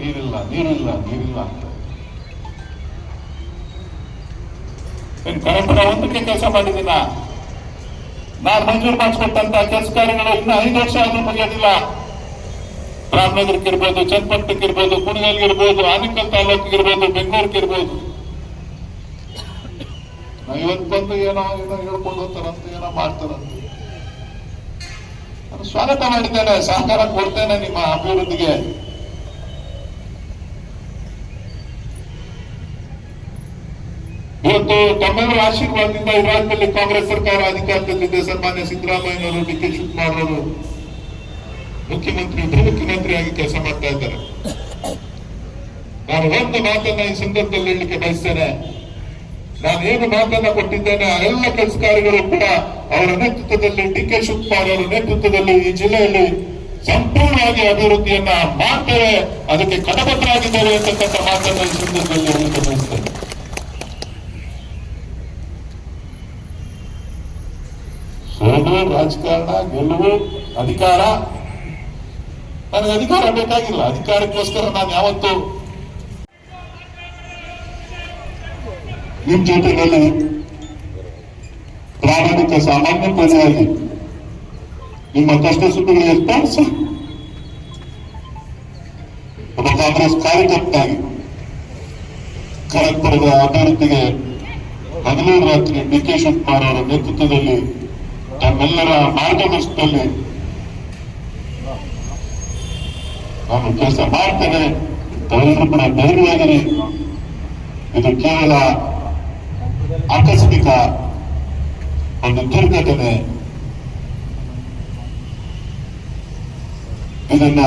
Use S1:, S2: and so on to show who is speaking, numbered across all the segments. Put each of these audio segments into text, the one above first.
S1: ನೀರಿಲ್ಲ ನೀರಿಲ್ಲ ನೀರಿಲ್ಲ. ಅಂತ ಒಂದಕ್ಕೆ ಕೆಲಸ ಮಾಡಿದ್ದಿಲ್ಲ. ನಾನು ಮಂಜೂರು ಮಾಡಿಸ್ಕೊಟ್ಟಂತ ಕೆಲಸ ಕಾರ್ಯಗಳು ಇನ್ನು ಐದು ವರ್ಷ ಆದ್ರೂ ಮುಗಿಯೋದಿಲ್ಲ. ರಾಮನಗರಕ್ಕೆ ಇರ್ಬೋದು ಚನ್ನಪಟ್ಟಣಕ್ಕೆ ಇರ್ಬೋದು ಕುಣಗಲ್ಗೆ ಇರ್ಬೋದು ಆನೇಕಲ್ ತಾಲೂಕಿಗೆ ಇರ್ಬೋದು ಬೆಂಗಳೂರಿಗೆ ಇರ್ಬೋದು ನಾವು ಇವತ್ತು ಬಂದು ಏನೋ ಏನೋ ಹೇಳ್ಕೊಂಡು ಹೋಗ್ತಾರಂತ, ಏನೋ ಮಾಡ್ತಾರಂತ. ಸ್ವಾಗತ ಮಾಡಿದ್ದೇನೆ, ಸಹಕಾರ ಕೊಡ್ತೇನೆ ನಿಮ್ಮ ಅಭಿವೃದ್ಧಿಗೆ. ಇವತ್ತು ತಮ್ಮವರ ಆಶೀರ್ವಾದದಿಂದ ಇರಾಕ್ನಲ್ಲಿ ಕಾಂಗ್ರೆಸ್ ಸರ್ಕಾರ ಅಧಿಕಾರದಲ್ಲಿದೆ. ಸನ್ಮಾನ್ಯ ಸಿದ್ದರಾಮಯ್ಯನವರು ಡಿ ಕೆ ಶಿವಕುಮಾರ್ ಅವರು ಮುಖ್ಯಮಂತ್ರಿ ಉಪಮುಖ್ಯಮಂತ್ರಿಯಾಗಿ ಕೆಲಸ ಮಾಡ್ತಾ ಇದ್ದಾರೆ. ನಾನು ಒಂದು ಮಾತನ್ನ ಈ ಸಂದರ್ಭದಲ್ಲಿ ಹೇಳಲಿಕ್ಕೆ ಬಯಸ್ತೇನೆ. ನಾನು ಏನು ಮಾತನ್ನ ಕೊಟ್ಟಿದ್ದೇನೆ ಆ ಎಲ್ಲ ಕೆಲಸ ಕಾರ್ಯಗಳು ಕೂಡ ಅವರ ನೇತೃತ್ವದಲ್ಲಿ ಡಿ ಕೆ ಶಿವಕುಮಾರ್ ಅವರ ನೇತೃತ್ವದಲ್ಲಿ ಈ ಜಿಲ್ಲೆಯಲ್ಲಿ ಸಂಪೂರ್ಣವಾಗಿ ಅಭಿವೃದ್ಧಿಯನ್ನ ಮಾಡ್ತೇವೆ. ಅದಕ್ಕೆ ಕಟಬದ್ಧರಾಗಿದ್ದಾರೆ ಅಂತಕ್ಕಂಥ ಮಾತನ್ನ ಈ ಸಂದರ್ಭದಲ್ಲಿ ಹೇಳಲಿಕ್ಕೆ ಬಯಸ್ತೇನೆ. ಸೋಲು, ರಾಜಕಾರಣ, ಗೆಲುವು, ಅಧಿಕಾರ. ನನಗೆ ಅಧಿಕಾರ ಬೇಕಾಗಿಲ್ಲ. ಅಧಿಕಾರಕ್ಕೋಸ್ಕರ ನಾನು ಯಾವತ್ತು ನಿಮ್ ಜೊತೆಯಲ್ಲಿ ಪ್ರಾಮಾಣಿಕ, ಸಾಮಾನ್ಯ ಪ್ರಜೆಯಾಗಿ ನಿಮ್ಮ ಕಷ್ಟ ಸುಖಗಳಿಗೆ ಸ್ಪರ್ಶಿ ಒಬ್ಬ ಕಾಂಗ್ರೆಸ್ ಕಾರ್ಯಕರ್ತನಾಗಿ ಖರಗ್ಪುರದ ಅಭಿವೃದ್ಧಿಗೆ ಹಗಲು ರಾತ್ರಿ ಡಿ ಕೆ ಶಿವಕುಮಾರ್ ಅವರ ನೇತೃತ್ವದಲ್ಲಿ ತಮ್ಮೆಲ್ಲರ ಮಾರ್ಗದರ್ಶನದಲ್ಲಿ ನಾನು ಕೆಲಸ ಮಾಡ್ತೇನೆ. ತಾವೆಲ್ಲರೂ ಕೂಡ ಧೈರ್ಯವಾಗಿರಿ ಇದು ಕೇವಲ ಆಕಸ್ಮಿಕ ಒಂದು ದುರ್ಘಟನೆ. ಇದನ್ನ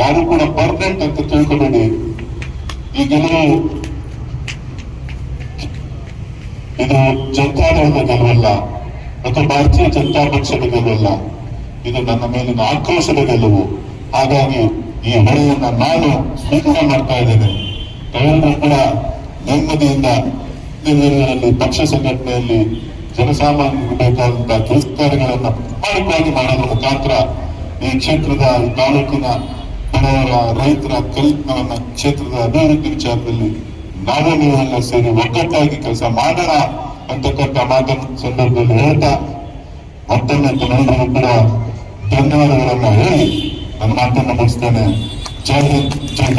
S1: ಯಾರು ಕೂಡ ಪರ್ಮನೆಂಟ್ ಅಂತ ತಿಳ್ಕೊಬೇಡಿ. ಈ ಗೆಲುವು ಇದು ಜನತಾದಳದ ಗೆಲುವಲ್ಲ. ಮತ್ತು ಭಾರತೀಯ ಜನತಾ ಪಕ್ಷದ ಗೆಲುವಲ್ಲ ಇದು ನನ್ನ ಮೇಲಿನ ಆಕ್ರೋಶದ ಗೆಲುವು ಹಾಗಾಗಿ ಈ ಹೊಳೆಯನ್ನ ನಾನು ಸ್ವೀಕಾರ ಮಾಡ್ತಾ ಇದ್ದೇನೆ. ತಾವೆಲ್ಲರೂ ಕೂಡ ನೆಮ್ಮದಿಯಿಂದ ಪಕ್ಷ ಸಂಘಟನೆಯಲ್ಲಿ ಜನಸಾಮಾನ್ಯರಿಗೆ ಬೇಕಾದಂತಹ ಕೆಲಸ ಕಾರ್ಯಗಳನ್ನ ಪ್ರಾಮಾಣಿಕವಾಗಿ ಮಾಡೋದ್ರ ಮುಖಾಂತರ ಈ ಕ್ಷೇತ್ರದ ತಾಲೂಕಿನ ಬಡವರ ರೈತರ ಕಲ್ಪನ ಕ್ಷೇತ್ರದ ಅಭಿವೃದ್ಧಿ ವಿಚಾರದಲ್ಲಿ ನಾವು ನೀವೆಲ್ಲ ಸೇರಿ ಒಗ್ಗಟ್ಟಾಗಿ ಕೆಲಸ ಮಾಡೋಣ. అంతకొత్త మాటం సందర్భం లేత మొత్తం పిల్లలు కూడా ధన్యవాదాలు అన్నాయి నన్ను మాత్రం నమస్తానే జై జై